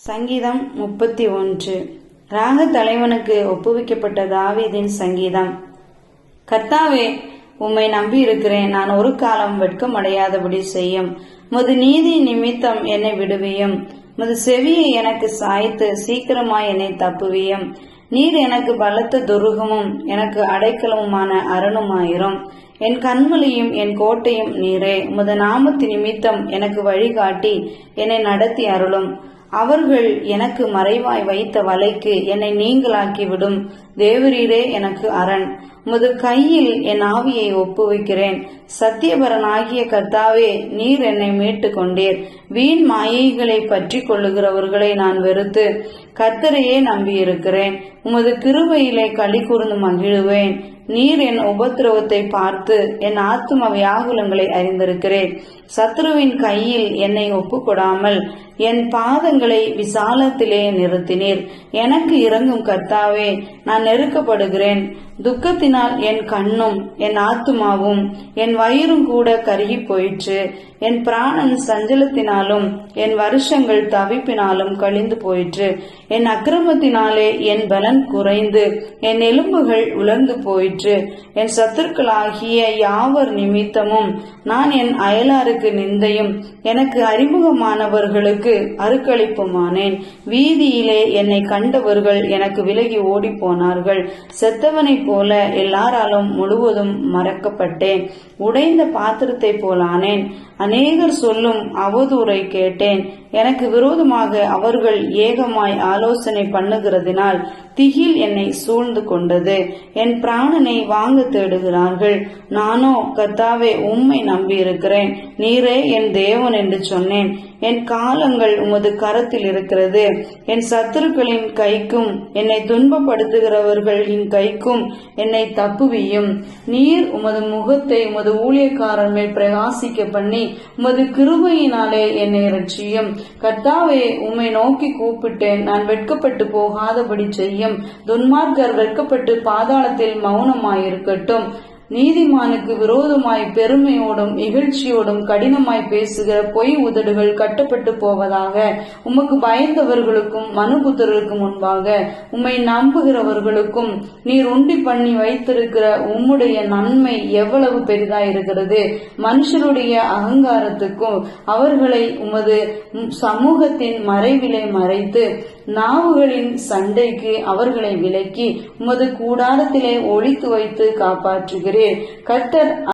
சங்கீதம் முப்பத்தி ஒன்று. ராக தலைவனுக்கு ஒப்புவிக்கப்பட்ட தாவீதின் சங்கீதம். கர்த்தாவே உம்மை நம்பி இருக்கிறேன் நான் ஒரு காலம் வெட்கமடையாதபடி செய்யும். முது நீதி நிமித்தம் என்னை விடுவியும். முது செவியை எனக்கு சாய்த்து சீக்கிரமாய் என்னை தப்புவியும். நீர் எனக்கு பலத்த துருகமும் எனக்கு அடைக்கலமுமான அருணுமாயிரும். என் கண்மொழியும் என் கோட்டையும் நீரே. முத நாமத்து நிமித்தம் எனக்கு வழிகாட்டி என்னை நடத்தி அருளும். அவர்கள் எனக்கு மறைவாய் வைத்த வலைக்கு என்னை நீங்களாக்கிவிடும். தேவரீரே எனக்கு அரண். உமது கையில் என் ஆவியை ஒப்புவிக்கிறேன். சத்தியபரனாகிய கர்த்தாவே நீர் என்னை மீட்டு கொண்டீர் வீண் மாயைகளை பற்றி கொள்ளுகிறவர்களை நான் வெறுத்து கர்த்தரையே நம்பியிருக்கிறேன். உமது கிருபையிலே களி கூர்ந்து மகிழுவேன். நீர் என் உபத்திரவத்தை பார்த்து என் ஆத்தும வியாகுலங்களை அறிந்திருக்கிறேன் சத்ருவின் கையில் என்னை ஒப்புக்கொடாமல் என் பாதங்களை விசாலத்திலே நிறுத்தினீர். எனக்கு இறங்கும் கர்த்தாவே நான் நெருக்கப்படுகிறேன். துக்கத்தினால் என் கண்ணும் என் ஆத்துமாவும் என் வயிறும் கூட கருகி போயிற்று என் பிராணன் சஞ்சலத்தினாலும் என் வருஷங்கள் தவிப்பினாலும் கழிந்து போயிற்று. என் அக்கிரமத்தினாலே என் பலன் குறைந்து என் எலும்புகள் உலர்ந்து போயிற்று. என் சத்துருக்களாகிய யாவர் நிமித்தமும் நான் என் அயலாருக்கு நிந்தையும் எனக்கு அறிமுகமானவர்களுக்கு அருக்களிப்புமானேன். வீதியிலே என்னை கண்டவர்கள் எனக்கு விலகி ஓடி போனார்கள் செத்தவனைப் போல எல்லாராலும் முழுவதும் மறக்கப்பட்டேன். உடைந்த பாத்திரத்தை போலானேன் அநேகர் சொல்லும் அவதூறை கேட்டேன். எனக்கு விரோதமாக அவர்கள் ஏகமாய் ஆலோசனை பண்ணுகிறதினால் திகில் என்னை சூழ்ந்து கொண்டது. என் பிராணனை வாங்க தேடுகிறார்கள். நானோ கத்தாவே உம்மை நம்பியிருக்கிறேன். நீரே என் தேவன் என்று சொன்னேன். என் காலங்கள் உமது கரத்தில் இருக்கிறது. என் சத்துருக்களின் கைக்கும் என்னை துன்பப்படுத்துகிறவர்களின் கைக்கும் என்னை தப்புவியும். நீர் உமது முகத்தை உமது ஊழியக்காரன் மேல் பிரகாசிக்க பண்ணி உமது கிருபையினாலே என்னை ரட்சியும் கர்த்தாவே உம்மை நோக்கி கூப்பிட்டேன். நான் வெட்கப்பட்டு போகாதபடி செய்யும். துன்மார்க்கர் வெட்கப்பட்டு பாதாளத்தில் மௌனமாயிருக்கட்டும். நீதிமானுக்கு விரோதமாய் பெருமையோடும் இகழ்ச்சியோடும் கடினமாய் பேசுகிற பொய் உதடுகள் கட்டப்பட்டு போவதாக உமக்கு பயந்தவர்களுக்கும் மனுபுத்தர்களுக்கு முன்பாக உம்மை நம்புகிறவர்களுக்கும் நீர் உண்டி பண்ணி வைத்திருக்கிற உம்முடைய நன்மை எவ்வளவு பெரிதாயிருக்கிறது. மனுஷருடைய அகங்காரத்துக்கும் அவர்களை உமது சமூகத்தின் மறைவிலை மறைத்து நாவுகளின் சண்டைக்கு அவர்களை விலக்கி உமது கூடாரத்திலே ஒழித்து வைத்து காப்பாற்றுகிறேன் கர்த்தர்